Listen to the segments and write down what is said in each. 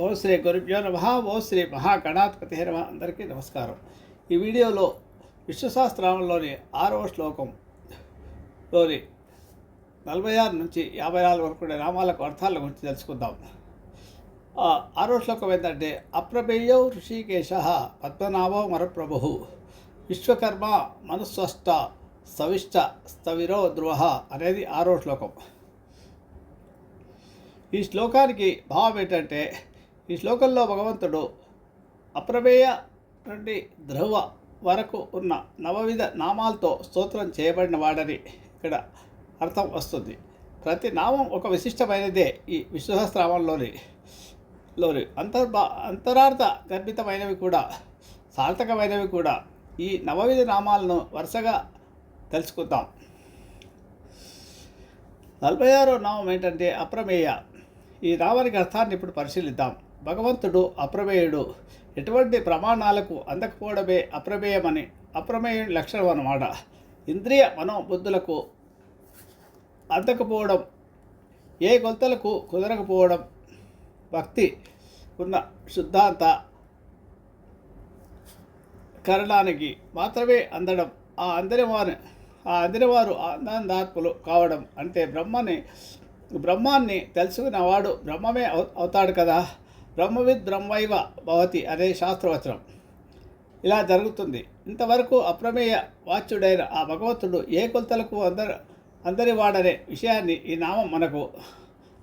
ఓ శ్రీ గురుభ్యో నమ ఓ శ్రీ మహాగణాధిపతి నమ. అందరికీ నమస్కారం. ఈ వీడియోలో విశ్వశాస్త్రంలోని ఆరవ శ్లోకంలోని నలభై ఆరు నుంచి యాభై నాలుగు వరకు ఉండే నామాలకు అర్థాల గురించి తెలుసుకుందాం. ఆరో శ్లోకం ఏంటంటే అప్రమేయో ఋషికేశ పద్మనాభో మరప్రభు విశ్వకర్మ మనుస్వష్ట సవిష్ట స్థవిరో ధ్రువ అనేది ఆరో శ్లోకం. ఈ శ్లోకానికి భావం ఏంటంటే ఈ శ్లోకంలో భగవంతుడు అప్రమేయ నుండి ధ్రువ వరకు ఉన్న నవవిధ నామాలతో స్తోత్రం చేయబడిన వాడని ఇక్కడ అర్థం వస్తుంది. ప్రతి నామం ఒక విశిష్టమైనదే ఈ విశ్వసహస్రామంలోని లోని అంతర్భా అంతరార్థ గర్భితమైనవి కూడా సార్థకమైనవి కూడా ఈ నవవిధ నామాలను వరుసగా తెలుసుకుందాం. నలభై ఆరో నామం ఏంటంటే అప్రమేయ. ఈ నామానికి అర్థాన్ని ఇప్పుడు పరిశీలిద్దాం. భగవంతుడు అప్రమేయుడు. ఎటువంటి ప్రమాణాలకు అందకపోవడమే అప్రమేయమని అప్రమేయుని లక్షణం అన్నమాట. ఇంద్రియ మనోబుద్ధులకు అందకపోవడం ఏ కొలతలకు కుదరకపోవడం భక్తి ఉన్న శుద్ధాంత కరణానికి మాత్రమే అందడం ఆ అందరి వారి ఆ అందరి వారు కావడం అంటే బ్రహ్మని బ్రహ్మాన్ని తెలుసుకున్నవాడు బ్రహ్మమే అవు అవుతాడు కదా. బ్రహ్మవిద్ బ్రహ్మైవ భవతి అనే శాస్త్రవచనం. ఇలా జరుగుతుంది. ఇంతవరకు అప్రమేయ వాచ్యుడైన ఆ భగవంతుడు ఏ కొలతలకు అందరు అందరి వాడనే విషయాన్ని ఈ నామం మనకు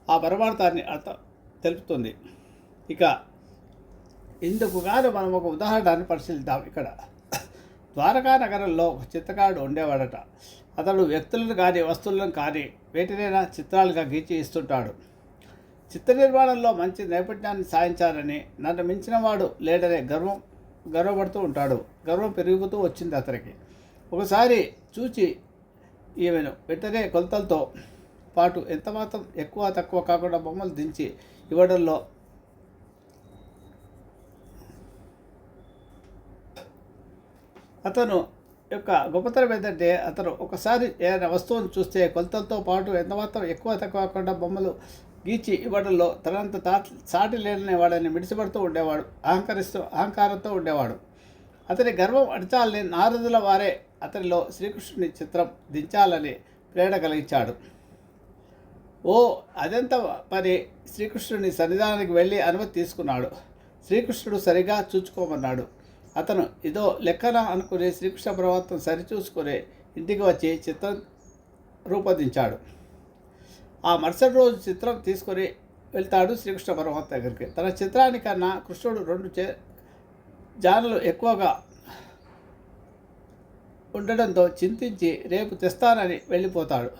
ఆ పరమార్థాన్ని అర్థం తెలుపుతుంది. ఇక ఇందుకు గాను మనం ఒక ఉదాహరణను పరిశీలిద్దాం. ఇక్కడ ద్వారకా నగరంలో ఒక చిత్రకారుడు ఉండేవాడట. అతడు వ్యక్తులను కానీ వస్తువులను కానీ వేటినైనా చిత్రాలుగా గీచి ఇస్తుంటాడు. చిత్ర నిర్మాణంలో మంచి నైపుణ్యాన్ని సాధించాలని నన్ను మించిన వాడు లేడనే గర్వం గర్వపడుతూ ఉంటాడు. గర్వం పెరుగుతూ వచ్చింది అతనికి. ఒకసారి చూచి ఈమెను వెంటనే కొలతలతో పాటు ఎంత మాత్రం ఎక్కువ తక్కువ కాకుండా బొమ్మలు దించి ఇవ్వడంలో అతను యొక్క గొప్పతనం ఏంటంటే అతను ఒకసారి ఏదైనా వస్తువును చూస్తే కొలతలతో పాటు ఎంతమాత్రం ఎక్కువ తక్కువ కాకుండా బొమ్మలు గీచి ఇవ్వడంలో తనంత తా సాటి లేని వాడని మిడిసిపడుతూ ఉండేవాడు అహంకరిస్తూ అహంకారంతో ఉండేవాడు. అతని గర్వం అడిచాలని నారదుల వారే అతనిలో శ్రీకృష్ణుని చిత్రం దించాలని ప్రేరణ కలిగించాడు. ఓ అదంత పని శ్రీకృష్ణుని సన్నిధానానికి వెళ్ళి అనుమతి తీసుకున్నాడు. శ్రీకృష్ణుడు సరిగా చూచుకోమన్నాడు. అతను ఇదో లెక్కన అనుకుని శ్రీకృష్ణ ప్రభావం సరిచూసుకుని ఇంటికి వచ్చి చిత్రం రూపొందించాడు. ఆ మరుసటి రోజు చిత్రం తీసుకొని వెళ్తాడు శ్రీకృష్ణ పరమాత్మ దగ్గరికి. తన చిత్రానికన్నా కృష్ణుడు రెండు చే జానలు ఎక్కువగా ఉండడంతో చింతించి రేపు తెస్తానని వెళ్ళిపోతాడు.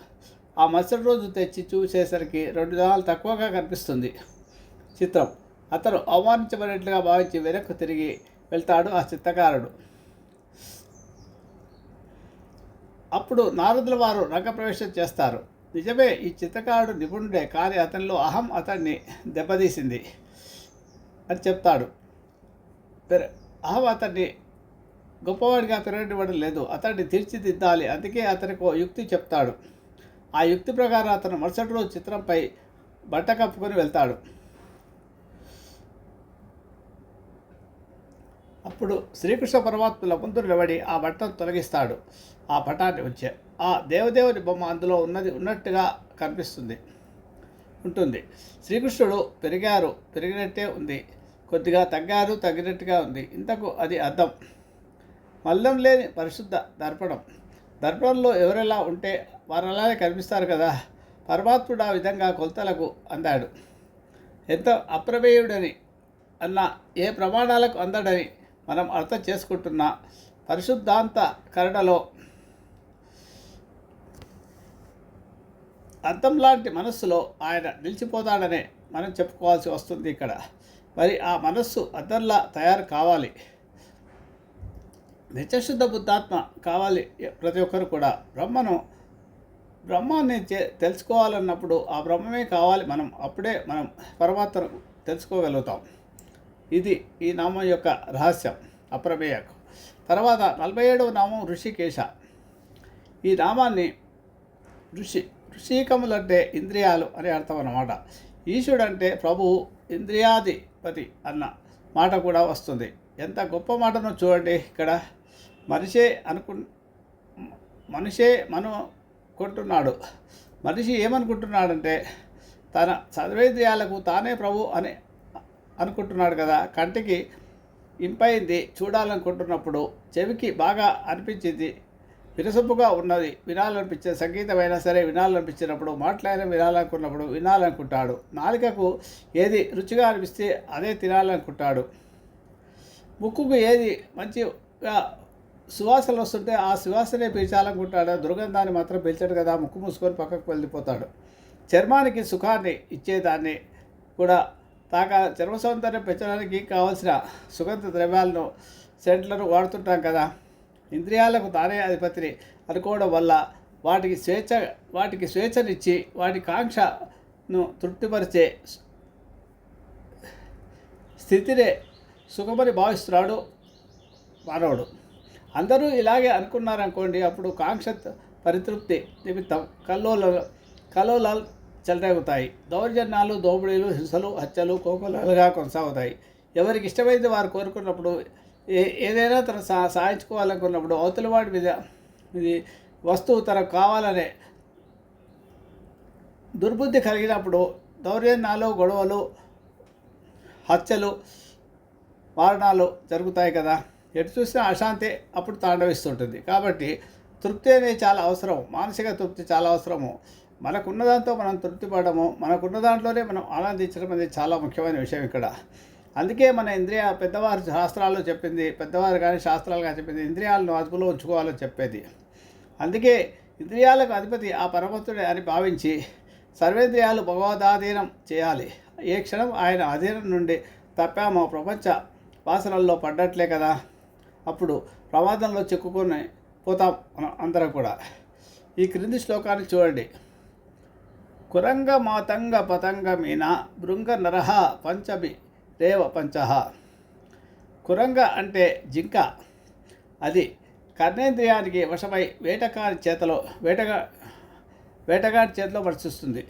ఆ మరుసటి రోజు తెచ్చి చూసేసరికి రెండు జానాలు తక్కువగా కనిపిస్తుంది చిత్రం. అతను అవమానించబడినట్లుగా భావించి వెనక్కు తిరిగి వెళ్తాడు ఆ చిత్రకారుడు. అప్పుడు నారదుల వారు రంగప్రవేశం చేస్తారు. నిజమే ఈ చిత్రకారుడు నిపుణుడే కానీ అతనిలో అహం అతన్ని దెబ్బతీసింది అని చెప్తాడు. పెర అహం అతన్ని గొప్పవాడిగా పెరగనివ్వడం లేదు అతన్ని తీర్చిదిద్దాలి అందుకే అతనికి ఓ యుక్తి చెప్తాడు. ఆ యుక్తి ప్రకారం అతను మరుసటి రోజు చిత్రంపై బట్ట కప్పుకొని వెళ్తాడు. అప్పుడు శ్రీకృష్ణ పరమాత్మ ముందు నిలబడి ఆ బట్టను తొలగిస్తాడు ఆ పటాన్ని వచ్చే ఆ దేవదేవుని బొమ్మ అందులో ఉన్నది ఉన్నట్టుగా కనిపిస్తుంది ఉంటుంది. శ్రీకృష్ణుడు పెరిగారు పెరిగినట్టే ఉంది. కొద్దిగా తగ్గారు తగ్గినట్టుగా ఉంది. ఇంతకు అది అర్థం. మల్లం లేని పరిశుద్ధ దర్పణం. దర్పణంలో ఎవరెలా ఉంటే వారు అలానే కనిపిస్తారు కదా. పరమాత్ముడు ఆ విధంగా కొలతలకు అందాడు. ఎంత అప్రమేయుడని అన్న ఏ ప్రమాణాలకు అందడని మనం అర్థం చేసుకుంటున్న పరిశుద్ధాంత కరుణలో అర్థం లాంటి మనస్సులో ఆయన నిలిచిపోతాడనే మనం చెప్పుకోవాల్సి వస్తుంది ఇక్కడ. మరి ఆ మనస్సు అద్దంలా తయారు కావాలి. నిత్యశుద్ధ బుద్ధాత్మ కావాలి ప్రతి ఒక్కరు కూడా. బ్రహ్మను బ్రహ్మాన్ని తెలుసుకోవాలన్నప్పుడు ఆ బ్రహ్మమే కావాలి మనం. అప్పుడే మనం పరమాత్మను తెలుసుకోగలుగుతాం. ఇది ఈ నామం యొక్క రహస్యం అప్రమేయకు. తర్వాత నలభై ఏడవ నామం ఋషికేశ. ఈ నామాన్ని ఋషి ఋషికములంటే ఇంద్రియాలు అని అర్థం అన్నమాట. ఈశుడు అంటే ప్రభువు ఇంద్రియాధిపతి అన్న మాట కూడా వస్తుంది. ఎంత గొప్ప మాటను చూడండి ఇక్కడ. మనిషే అనుకు మనిషే మనం కొంటున్నాడు మనిషి ఏమనుకుంటున్నాడంటే తన సర్వేంద్రియాలకు తానే ప్రభు అని అనుకుంటున్నాడు కదా. కంటికి ఇంపైంది చూడాలనుకుంటున్నప్పుడు చెవికి బాగా అనిపించింది వినసొంపుగా ఉన్నది. వినాలనిపించే సంగీతమైనా సరే వినాలనిపించినప్పుడు మాట్లాడిన వినాలనుకున్నప్పుడు వినాలనుకుంటాడు. నాలుకకు ఏది రుచిగా అనిపిస్తే అదే తినాలనుకుంటాడు. ముక్కుకు ఏది మంచిగా సువాసనలు వస్తుంటే ఆ సువాసనే పీల్చాలనుకుంటాడు. దుర్గంధాన్ని మాత్రం పీల్చడు కదా ముక్కు మూసుకొని పక్కకు వెళ్ళిపోతాడు. చర్మానికి సుఖాన్ని ఇచ్చేదాన్ని కూడా తాక చర్మ సౌందర్యం పెంచడానికి కావలసిన సుగంధ ద్రవ్యాలను సెంట్లను వాడుతుంటాం కదా. ఇంద్రియాలకు తానే అధిపతిని అనుకోవడం వల్ల వాటికి స్వేచ్ఛ వాటికి స్వేచ్ఛనిచ్చి వాటి కాంక్షను తృప్తిపరిచే స్థితినే సుఖమని భావిస్తున్నాడు మానవుడు. అందరూ ఇలాగే అనుకున్నారనుకోండి అప్పుడు కాంక్ష పరితృప్తి నిమిత్తం కల్లోల కల్లోలాలు చెలరేగుతాయి. దౌర్జన్యాలు దోపిడీలు హింసలు హత్యలు కోకొలలుగా కొనసాగుతాయి. ఎవరికి ఇష్టమైంది వారు కోరుకున్నప్పుడు ఏ ఏదైనా తను సా సాధించుకోవాలనుకున్నప్పుడు అవతల వాడి మీద ఇది వస్తువు తనకు కావాలనే దుర్బుద్ధి కలిగినప్పుడు దౌర్జన్యాలు గొడవలు హత్యలు మారణాలు జరుగుతాయి కదా. ఎటు చూసినా అశాంతి అప్పుడు తాండవిస్తుంటుంది. కాబట్టి తృప్తి అనేది చాలా అవసరం. మానసిక తృప్తి చాలా అవసరము. మనకున్న దాంతో మనం తృప్తి పడము. మనకున్న దాంట్లోనే మనం ఆనందించడం అనేది చాలా ముఖ్యమైన విషయం ఇక్కడ. అందుకే మన ఇంద్రియ పెద్దవారు శాస్త్రాల్లో చెప్పింది పెద్దవారు కానీ శాస్త్రాలుగా చెప్పింది ఇంద్రియాలను అదుపులో ఉంచుకోవాలని చెప్పేది. అందుకే ఇంద్రియాలకు అధిపతి ఆ పరమత్తుడే అని భావించి సర్వేంద్రియాలు భగవదాధీనం చేయాలి. ఏ క్షణం ఆయన అధీనం నుండి తప్పామో ప్రపంచ వాసనల్లో పడ్డట్లే కదా. అప్పుడు ప్రమాదంలో చిక్కుకొని పోతాం మనం అందరం కూడా. ఈ క్రింది శ్లోకాన్ని చూడండి. కురంగ మాతంగ పతంగ మీన భృంగ నరహ పంచమి రేవ పంచహ కురంగ అంటే జింక. అది కర్ణేంద్రియానికి వశమై వేటగాని చేతలో వేటగా వేటగాడి చేతిలో వర్షిస్తుంది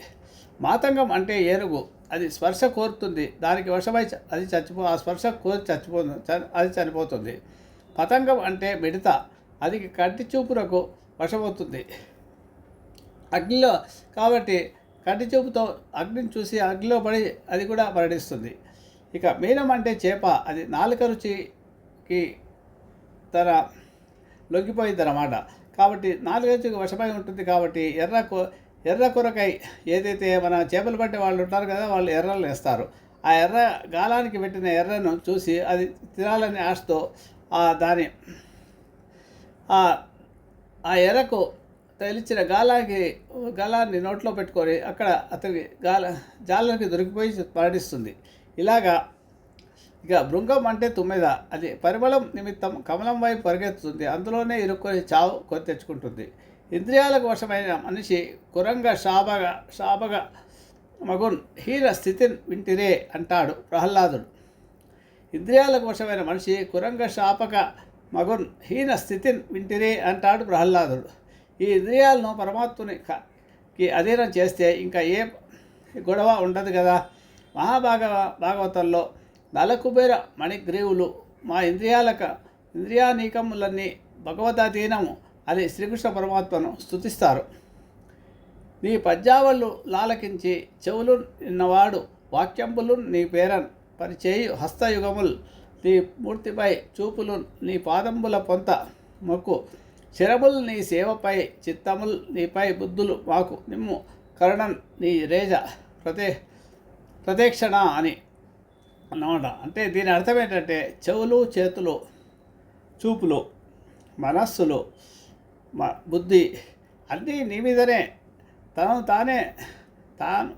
మాతంగం అంటే ఏనుగు. అది స్పర్శ కోరుతుంది. దానికి వశమై అది చచ్చిపో ఆ స్పర్శ కోరి చచ్చిపోతుంది అది చనిపోతుంది. పతంగం అంటే మిడత. అది కంటి చూపునకు వశమవుతుంది. అగ్నిలో కాబట్టి కంటి చూపుతో అగ్నిని చూసి అగ్నిలో పడి అది కూడా మరణిస్తుంది. ఇక మీనం అంటే చేప. అది నాలుక రుచికి తన లొంగిపోయింది అన్నమాట కాబట్టి నాలుగు రుచికి వశమై ఉంటుంది కాబట్టి ఎర్ర ఎర్ర కూరకాయ ఏదైతే మన చేపలు పట్టే వాళ్ళు ఉంటారు కదా వాళ్ళు ఎర్రలు వేస్తారు. ఆ ఎర్ర గాలానికి పెట్టిన ఎర్రను చూసి అది తినాలని ఆశతో ఆ దాని ఆ ఆ ఎర్రకు తగిలిచ్చిన గాలానికి గాలాన్ని నోట్లో పెట్టుకొని అక్కడ అతనికి గాల జాలకి దొరికిపోయి మరణిస్తుంది ఇలాగా ఇక భృంగం అంటే తుమ్మెద. అది పరిమళం నిమిత్తం కమలం వైపు పరిగెత్తుతుంది. అందులోనే ఇరుక్కొని చావు కొని తెచ్చుకుంటుంది. ఇంద్రియాలకు వశమైన మనిషి కురంగ శాపగ శాపగ మగున్ హీన స్థితిని వింటిరే అంటాడు ప్రహ్లాదుడు. ఇంద్రియాలకు వశమైన మనిషి కురంగ శాపక మగున్ హీన స్థితిని వింటిరే అంటాడు ప్రహ్లాదుడు. ఈ ఇంద్రియాలను పరమాత్మునికి అధీనం చేస్తే ఇంకా ఏ గొడవ ఉండదు కదా? మహాభాగ భాగవతంలో నలకుబేర మణిగ్రీవులు మా ఇంద్రియాలక ఇంద్రియానీకములన్నీ భగవతాధీనము అని శ్రీకృష్ణ పరమాత్మను స్థుతిస్తారు నీ పద్యావళ్ళు లాలకించి చెవులు నిన్నవాడు వాక్యంబులు నీ పేరన్ పరిచేయు హస్తయుగముల్ నీ మూర్తిపై చూపులు నీ పాదంబుల పొంత మొక్కు శరముల్ నీ సేవపై చిత్తముల్ నీపై బుద్ధులు మాకు నిమ్ము కరుణన్ నీ రేజ ప్రతే ప్రదక్షిణ అని అన్నమాట. అంటే దీని అర్థం ఏంటంటే చెవులు చేతులు చూపులు మనస్సులు మ బుద్ధి అన్నీ నీ మీదనే. తను తానే తాను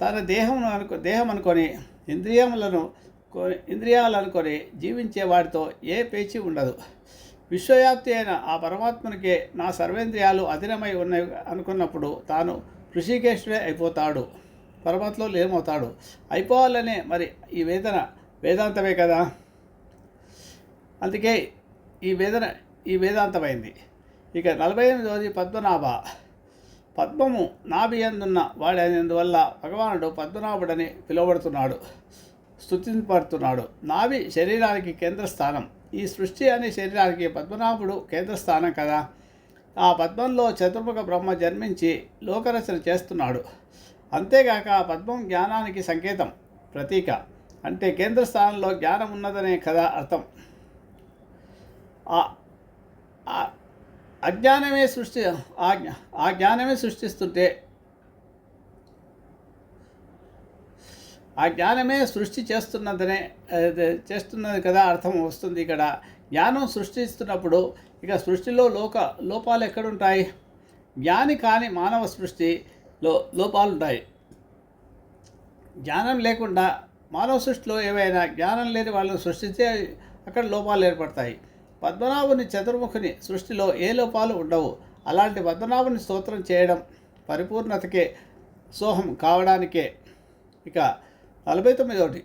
తన దేహం అనుకో దేహం అనుకొని ఇంద్రియములను కొ- ఇంద్రియాలు అనుకొని జీవించే వాడితో ఏ పేచి ఉండదు. విశ్వవ్యాప్తి అయిన ఆ పరమాత్మనికే నా సర్వేంద్రియాలు అధీనమై ఉన్నాయి అనుకున్నప్పుడు తాను ఋషికేశుడే అయిపోతాడు. పరమాత్మలో లేమవుతాడు. అయిపోవాలనే మరి ఈ వేదన వేదాంతమే కదా? అందుకే ఈ వేదన ఈ వేదాంతమైంది. ఇక నలభై ఎనిమిదవది పద్మనాభ. పద్మము నాభియందున్న వాడైనందువల్ల భగవానుడు పద్మనాభుడని పిలువబడుతున్నాడు స్థుతింపడుతున్నాడు నాభి శరీరానికి కేంద్ర స్థానం ఈ సృష్టి అనే శరీరానికి పద్మనాభుడు కేంద్ర స్థానం కదా? ఆ పద్మంలో చతుర్ముఖ బ్రహ్మ జన్మించి లోకరచన చేస్తున్నాడు. అంతేగాక ఆ పద్మం జ్ఞానానికి సంకేతం ప్రతీక. అంటే కేంద్ర స్థానంలో జ్ఞానం ఉన్నదనే కదా అర్థం. ఆ- అజ్ఞానమే సృష్టి ఆ ఆ జ్ఞానమే సృష్టిస్తుంటే ఆ జ్ఞానమే సృష్టి చేస్తున్నదనే చేస్తున్నది కదా అర్థం వస్తుంది ఇక్కడ. జ్ఞానం సృష్టిస్తున్నప్పుడు ఇక సృష్టిలో లోక లోపాలు ఎక్కడుంటాయి? జ్ఞాని కాని మానవ సృష్టి లోపాలు ఉంటాయి జ్ఞానం లేకుండా మానవ సృష్టిలో ఏవైనా జ్ఞానం లేని వాళ్ళని సృష్టిస్తే అక్కడ లోపాలు ఏర్పడతాయి. పద్మనాభుని చతుర్ముఖుని సృష్టిలో ఏ లోపాలు ఉండవు. అలాంటి పద్మనాభుని స్తోత్రం చేయడం పరిపూర్ణతకే సోహం కావడానికే. ఇక నలభై తొమ్మిదోటి.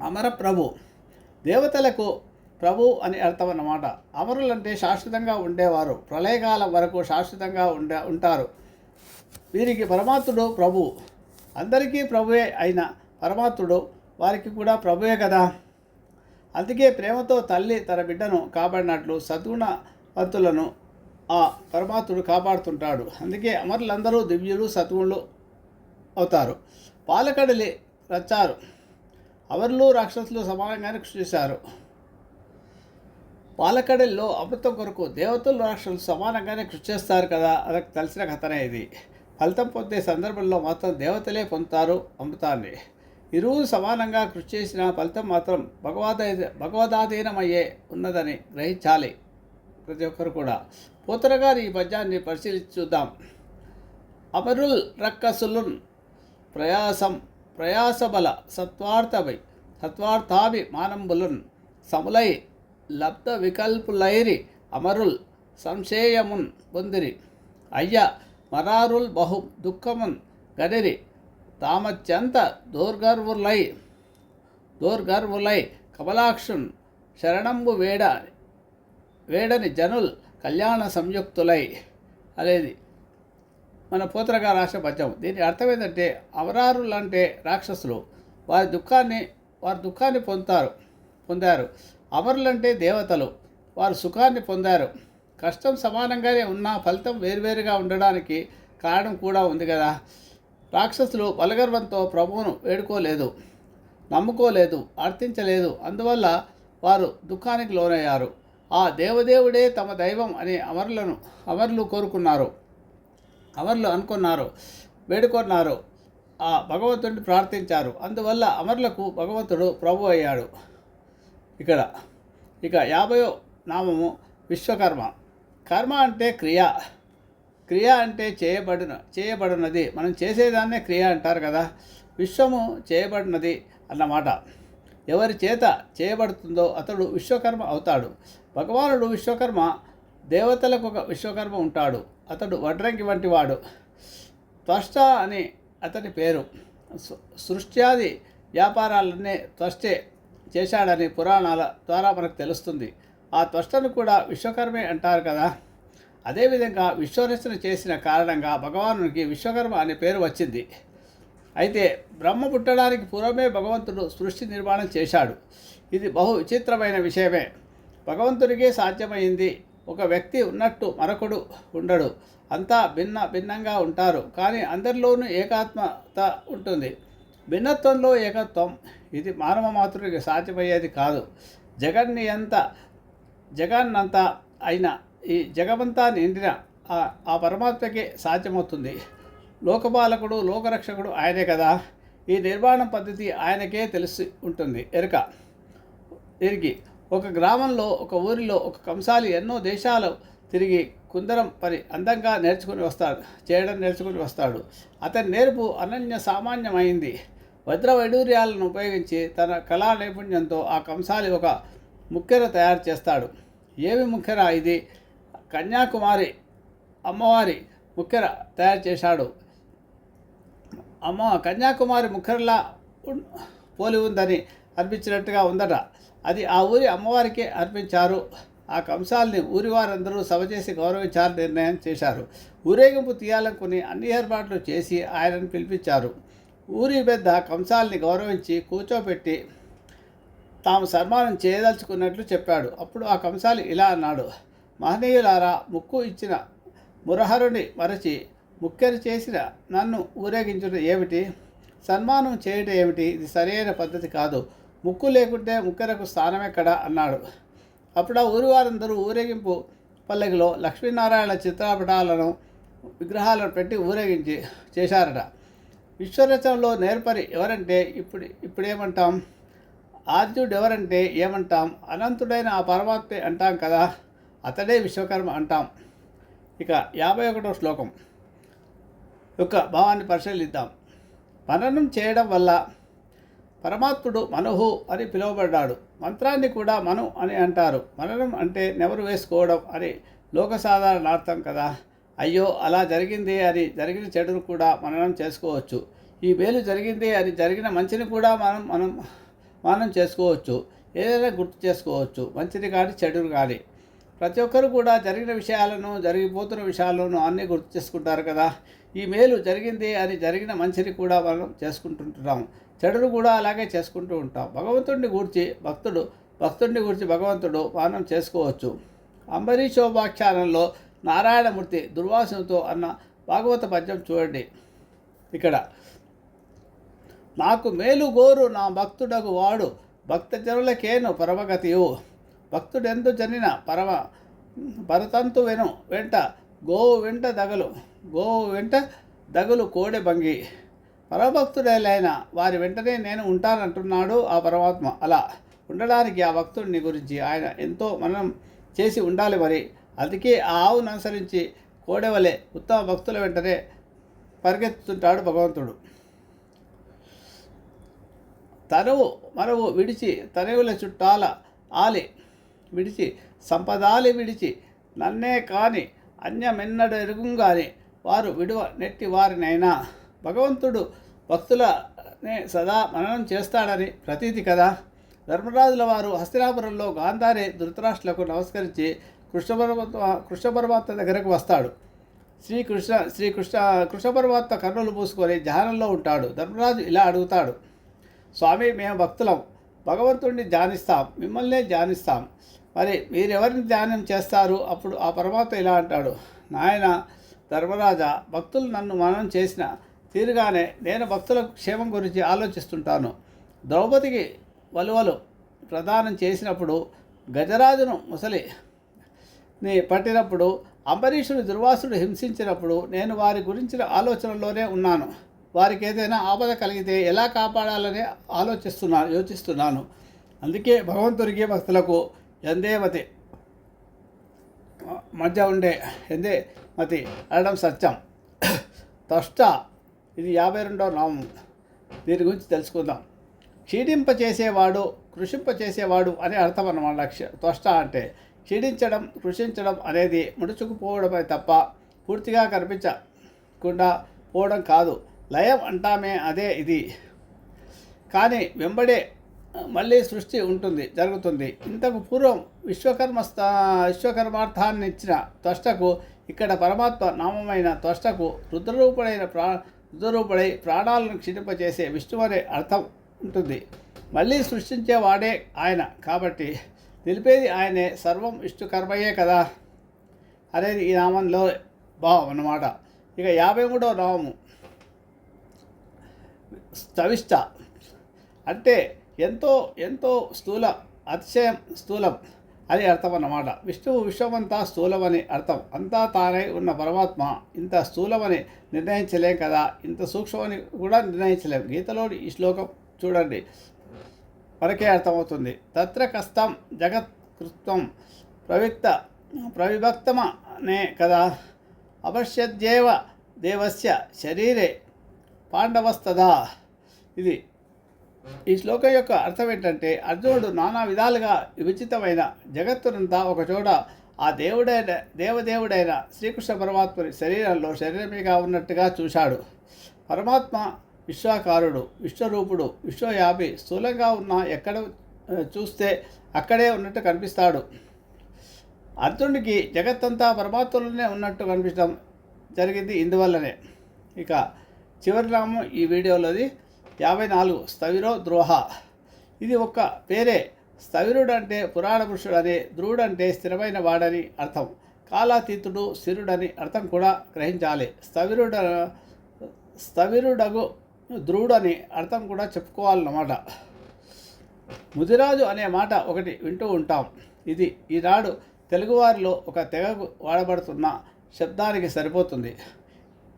అమర ప్రభు. దేవతలకు ప్రభు అని అర్థం అన్నమాట. అమరులంటే శాశ్వతంగా ఉండేవారు. ప్రళయకాలం వరకు శాశ్వతంగా ఉండే ఉంటారు. వీరికి పరమాత్ముడు ప్రభు. అందరికీ ప్రభువే అయిన పరమాత్ముడు వారికి కూడా ప్రభువే కదా. అందుకే ప్రేమతో తల్లి తన బిడ్డను కాపాడినట్లు సద్గుణవంతులను ఆ పరమాత్ముడు కాపాడుతుంటాడు. అందుకే అమరులందరూ దివ్యులు సత్వులు అవుతారు. పాలకడలి రచ్చారు. అమరులు రాక్షసులు సమానంగానే కృషి చేశారు. పాలకడలిలో అమృతం కొరకు దేవతలు రాక్షసులు సమానంగానే కృషి చేస్తారు కదా? అదొక తెలిసిన కథనే ఇది. ఫలితం పొందే సందర్భంలో మాత్రం దేవతలే పొందుతారు అమృతాన్ని. ఇరువు సమానంగా కృషి చేసిన ఫలితం మాత్రం భగవద్ భగవదాధీనమయ్యే ఉన్నదని గ్రహించాలి ప్రతి ఒక్కరు కూడా. పోతన గారి ఈ పద్యాన్ని పరిశీలించి చూద్దాం. అమరుల్ రక్కసులున్ ప్రయాసం ప్రయాసబల సత్వార్థమై సత్వార్థాభి మానంబులున్ సములై లబ్ధ వికల్పులైరి అమరుల్ సంశయమున్ పొందిరి. అయ్య మరారుల్ బహు దుఃఖమున్ గడిరి తామత్యంత దోర్గర్వులై దోర్గర్వులై కమలాక్షున్ శరణంబు వేడ వేడని జనుల్ కళ్యాణ సంయుక్తులై. అనేది మన పూతరగా రాసిన పద్యం. దీని అర్థం ఏంటంటే అవరారులు అంటే రాక్షసులు. వారి దుఃఖాన్ని వారి దుఃఖాన్ని పొందుతారు పొందారు. అవరులంటే దేవతలు. వారు సుఖాన్ని పొందారు. కష్టం సమానంగానే ఉన్నా ఫలితం వేర్వేరుగా ఉండడానికి కారణం కూడా ఉంది కదా. రాక్షసులు బలగర్వంతో ప్రభువును వేడుకోలేదు నమ్ముకోలేదు అర్థించలేదు అందువల్ల వారు దుఃఖానికి లోనయ్యారు. ఆ దేవదేవుడే తమ దైవం అనే అమరులను అమరులు కోరుకున్నారు. అమరులు అనుకున్నారు వేడుకొన్నారు. ఆ భగవంతుడిని ప్రార్థించారు. అందువల్ల అమరులకు భగవంతుడు ప్రభు అయ్యాడు. ఇక్కడ ఇక యాభయో నామము విశ్వకర్మ. కర్మ అంటే క్రియ. క్రియ అంటే చేయబడిన చేయబడినది. మనం చేసేదాన్నే క్రియ అంటారు కదా. విశ్వము చేయబడినది అన్నమాట. ఎవరి చేత చేయబడుతుందో అతడు విశ్వకర్మ అవుతాడు. భగవానుడు విశ్వకర్మ దేవతలకు ఒక విశ్వకర్మ ఉంటాడు. అతడు వడ్రంగి వంటి వాడు. త్వష్ట అని అతని పేరు. సృష్ట్యాది వ్యాపారాలన్నీ త్వష్టే చేశాడని పురాణాల ద్వారా మనకు తెలుస్తుంది. ఆ త్వష్టను కూడా విశ్వకర్మే అంటారు కదా. అదేవిధంగా విశ్వరచన చేసిన కారణంగా భగవానునికి విశ్వకర్మ అనే పేరు వచ్చింది. అయితే బ్రహ్మ పుట్టడానికి పూర్వమే భగవంతుడు సృష్టి నిర్మాణం చేశాడు. ఇది బహు విచిత్రమైన విషయమే. భగవంతుడికే సాధ్యమైంది. ఒక వ్యక్తి ఉన్నట్టు మరొకడు ఉండడు. అంతా భిన్న భిన్నంగా ఉంటారు. కానీ అందరిలోనూ ఏకాత్మత ఉంటుంది. భిన్నత్వంలో ఏకత్వం ఇది మానవ మాతృకి సాధ్యమయ్యేది కాదు. జగన్ని ఎంత జగాన్నంతా అయిన ఈ జగమంతా నిండిన ఆ- పరమాత్మకే సాధ్యమవుతుంది. లోకపాలకుడు లోకరక్షకుడు ఆయనే కదా. ఈ నిర్మాణం పద్ధతి ఆయనకే తెలిసి ఉంటుంది. ఎరుక తిరిగి ఒక గ్రామంలో ఒక ఊరిలో ఒక కంసాలి ఎన్నో దేశాలు తిరిగి కుందరం పని అందంగా నేర్చుకుని వస్తాడు చేయడం నేర్చుకుని వస్తాడు. అతని నేర్పు అనన్య సామాన్యమైంది. వజ్ర వైడూర్యాలను ఉపయోగించి తన కళా నైపుణ్యంతో ఆ కంసాలి ఒక ముక్కెర తయారు చేస్తాడు. ఏమి ముక్కెర ఇది? కన్యాకుమారి అమ్మవారి ముక్కెర తయారు చేశాడు. అమ్మ కన్యాకుమారి ముఖర్లా పోలి ఉందని అర్పించినట్టుగా ఉందట. అది ఆ ఊరి అమ్మవారికి అర్పించారు. ఆ కంసాలని ఊరి వారందరూ సభ చేసి గౌరవించాలని నిర్ణయం చేశారు. ఊరేగింపు తీయాలనుకుని అన్ని ఏర్పాట్లు చేసి ఆయనను పిలిపించారు. ఊరి పెద్ద కంసాలని గౌరవించి కూర్చోబెట్టి తాము సన్మానం చేయదలుచుకున్నట్లు చెప్పాడు. అప్పుడు ఆ కంసాలి ఇలా అన్నాడు. మహనీయులారా ముక్కు ఇచ్చిన మురహరుని మరచి ముక్కెరు చేసిన నన్ను ఊరేగించడం ఏమిటి? సన్మానం చేయడం ఏమిటి? ఇది సరైన పద్ధతి కాదు. ముక్కు లేకుంటే ముక్కెరకు స్థానం ఎక్కడ అన్నాడు. అప్పుడు ఆ ఊరి వారందరూ ఊరేగింపు పల్లకిలో లక్ష్మీనారాయణ చిత్రపటాలను విగ్రహాలను పెట్టి ఊరేగించి చేశారట. విశ్వరచనలో నేర్పరి ఎవరంటే ఇప్పుడు ఇప్పుడేమంటాం? ఆద్యుడు ఎవరంటే ఏమంటాం? అనంతుడైన ఆ పరమాత్మే అంటాం కదా? అతడే విశ్వకర్మ అంటాం. ఇక యాభై ఒకటో శ్లోకం. యొక్క భావాన్ని పరిశీలిద్దాం. మననం చేయడం వల్ల పరమాత్ముడు మనుహు అని పిలువబడ్డాడు. మంత్రాన్ని కూడా మను అని అంటారు. మననం అంటే నెవరు వేసుకోవడం అని లోక సాధారణార్థం కదా? అయ్యో అలా జరిగింది అని జరిగిన చెడును కూడా మననం చేసుకోవచ్చు. ఈ మేలు జరిగింది అని జరిగిన మంచిని కూడా మనం మనం మనం చేసుకోవచ్చు. ఏదైనా గుర్తు చేసుకోవచ్చు. మంచిది కానీ చెడు కానీ. ప్రతి ఒక్కరు కూడా జరిగిన విషయాలను జరిగిపోతున్న విషయాలను అన్నీ గుర్తు చేసుకుంటారు కదా. ఈ మేలు జరిగింది అని జరిగిన మంచిని కూడా మనం చేసుకుంటుంటున్నాం. చెడును కూడా అలాగే చేసుకుంటూ ఉంటాం. భగవంతుడిని గూర్చి భక్తుడు భక్తుడిని గురించి భగవంతుడు పానం చేసుకోవచ్చు. అంబరీషోపాఖ్యానంలో నారాయణమూర్తి దుర్వాసనతో అన్న భాగవత పద్యం చూడండి. ఇక్కడ నాకు మేలు గోరు నా భక్తుడకు వాడు. భక్తజనులకేను పరమగతియు. భక్తుడెందు జనిన పరమ భరతంతు వెను వెంట గోవు వెంట దగలు. గోవు వెంట దగలు కోడె భంగి. పరమభక్తుడేలైన వారి వెంటనే నేను ఉంటానంటున్నాడు ఆ పరమాత్మ. అలా ఉండడానికి ఆ భక్తుడిని గురించి ఆయన ఎంతో మనం చేసి ఉండాలి మరి. అందుకే ఆ ఆవును అనుసరించి కోడెవలే ఉత్తమ భక్తుల వెంటనే పరిగెత్తుతుంటాడు భగవంతుడు. తనువు మనవు విడిచి తనువుల చుట్టాల ఆలి విడిచి సంపదాలి విడిచి నన్నే కాని అన్యమెన్నడ ఎరుగుంగాని వారు విడువ నెట్టి వారినైనా. భగవంతుడు భక్తులనే సదా మననం చేస్తాడని ప్రతీతి కదా. ధర్మరాజుల వారు హస్తినాపురంలో గాంధారి ధృతరాష్ట్రులకు నమస్కరించి కృష్ణ కృష్ణపరమాత్మ దగ్గరకు వస్తాడు. శ్రీకృష్ణ శ్రీకృష్ణ కృష్ణపరమాత్మ కర్ణులు పూసుకొని ధ్యానంలో ఉంటాడు. ధర్మరాజు ఇలా అడుగుతాడు. స్వామి మేము భక్తులం. భగవంతుడిని ధ్యానిస్తాం. మిమ్మల్నే ధ్యానిస్తాం. మరి మీరెవరిని ధ్యానం చేస్తారు? అప్పుడు ఆ పరమాత్మ ఇలా అంటాడు. నాయన ధర్మరాజా భక్తులు నన్ను మనం చేసిన తీరుగానే నేను భక్తుల క్షేమం గురించి ఆలోచిస్తుంటాను. ద్రౌపదికి వలువలు ప్రదానం చేసినప్పుడు గజరాజును ముసలి పట్టినప్పుడు అంబరీషుని దుర్వాసుడు హింసించినప్పుడు నేను వారి గురించిన ఆలోచనలోనే ఉన్నాను. వారికి ఏదైనా ఆపద కలిగితే ఎలా కాపాడాలని ఆలోచిస్తున్నాను యోచిస్తున్నాను. అందుకే భగవంతుడికి భక్తులకు ఎందేమతి మధ్య ఉండే ఎందే మతి అనడం సత్యం. తష్ట ఇది యాభై రెండో నామం. దీని గురించి తెలుసుకుందాం. క్షీణింప చేసేవాడు కృషింప చేసేవాడు అనే అర్థం అన్నమాట. లక్ష్య త్వష్ట అంటే క్షీణించడం కృషించడం అనేది ముడుచుకుపోవడమే తప్ప పూర్తిగా కనిపించకుండా పోవడం కాదు. లయం అంటామే అదే ఇది. కానీ వెంబడే మళ్ళీ సృష్టి ఉంటుంది జరుగుతుంది. ఇంతకు పూర్వం విశ్వకర్మ స్థా విశ్వకర్మార్థాన్ని ఇచ్చిన త్వష్టకు ఇక్కడ పరమాత్మ నామమైన త్వష్టకు రుద్రరూపుడైన ప్రా రుద్రరూపుడై ప్రాణాలను క్షీణింపచేసే విష్ణు అనే అర్థం ఉంటుంది. మళ్ళీ సృష్టించేవాడే ఆయన కాబట్టి నిలిపేది ఆయనే సర్వం విష్ణుకర్మయే కదా అనేది ఈ నామంలో భావం అన్నమాట. ఇక యాభై మూడవ నామము స్తవిష్ట అంటే ఎంతో ఎంతో స్థూల అతిశయం స్థూలం అని అర్థం అన్నమాట. విష్ణువు విశ్వమంతా స్థూలమని అర్థం. అంతా తానై ఉన్న పరమాత్మ ఇంత స్థూలమని నిర్ణయించలేం కదా? ఇంత సూక్ష్మని కూడా నిర్ణయించలేం. గీతలోని ఈ శ్లోకం చూడండి. మనకే అర్థమవుతుంది. తత్ర కష్టం జగత్కృత్వం ప్రవిక్త ప్రవిభక్తమనే కదా? అపశ్యద్యేవ దేవస్య శరీరే పాండవస్తదా? ఇది. ఈ శ్లోకం యొక్క అర్థం ఏంటంటే అర్జునుడు నానా విధాలుగా విచితమైన జగత్తునంతా ఒకచోట ఆ దేవుడైన దేవదేవుడైన శ్రీకృష్ణ పరమాత్మని శరీరంలో శరీరమేగా ఉన్నట్టుగా చూశాడు. పరమాత్మ విశ్వాకారుడు విశ్వరూపుడు విశ్వయాపి స్థూలంగా ఉన్న ఎక్కడ చూస్తే అక్కడే ఉన్నట్టు కనిపిస్తాడు. అర్జునుడికి జగత్తంతా పరమాత్మలోనే ఉన్నట్టు కనిపించడం జరిగింది ఇందువల్లనే. ఇక చివరి నామం ఈ వీడియోలోది యాభై నాలుగు స్థవిరో ద్రోహ. ఇది ఒక పేరే. స్థవిరుడు అంటే పురాణ పురుషుడు అని ధ్రువుడు అంటే స్థిరమైన వాడని అర్థం. కాలాతీతుడు స్థిరుడని అర్థం కూడా గ్రహించాలి. స్థవిరుడ స్థవిరుడగు ధ్రువుడని అర్థం కూడా చెప్పుకోవాలన్నమాట. ముదిరాజు అనే మాట ఒకటి వింటూ ఉంటాం. ఇది ఈనాడు తెలుగువారిలో ఒక తెగకు వాడబడుతున్న శబ్దానికి సరిపోతుంది.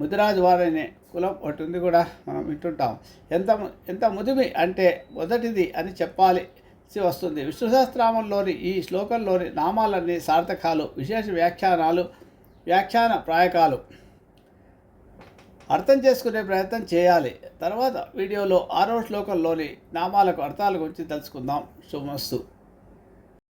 ముదిరాజు వారనే కులం ఒకటి ఉంది కూడా మనం వింటుంటాం. ఎంత ఎంత ముదిమి అంటే మొదటిది అని చెప్పాలి వస్తుంది. విష్ణు ఈ శ్లోకంలోని నామాలన్నీ సార్థకాలు విశేష వ్యాఖ్యానాలు వ్యాఖ్యాన ప్రాయకాలు. అర్థం చేసుకునే ప్రయత్నం చేయాలి. తర్వాత వీడియోలో ఆరో శ్లోకంలోని నామాలకు అర్థాల గురించి తెలుసుకుందాం. శుభమస్తు.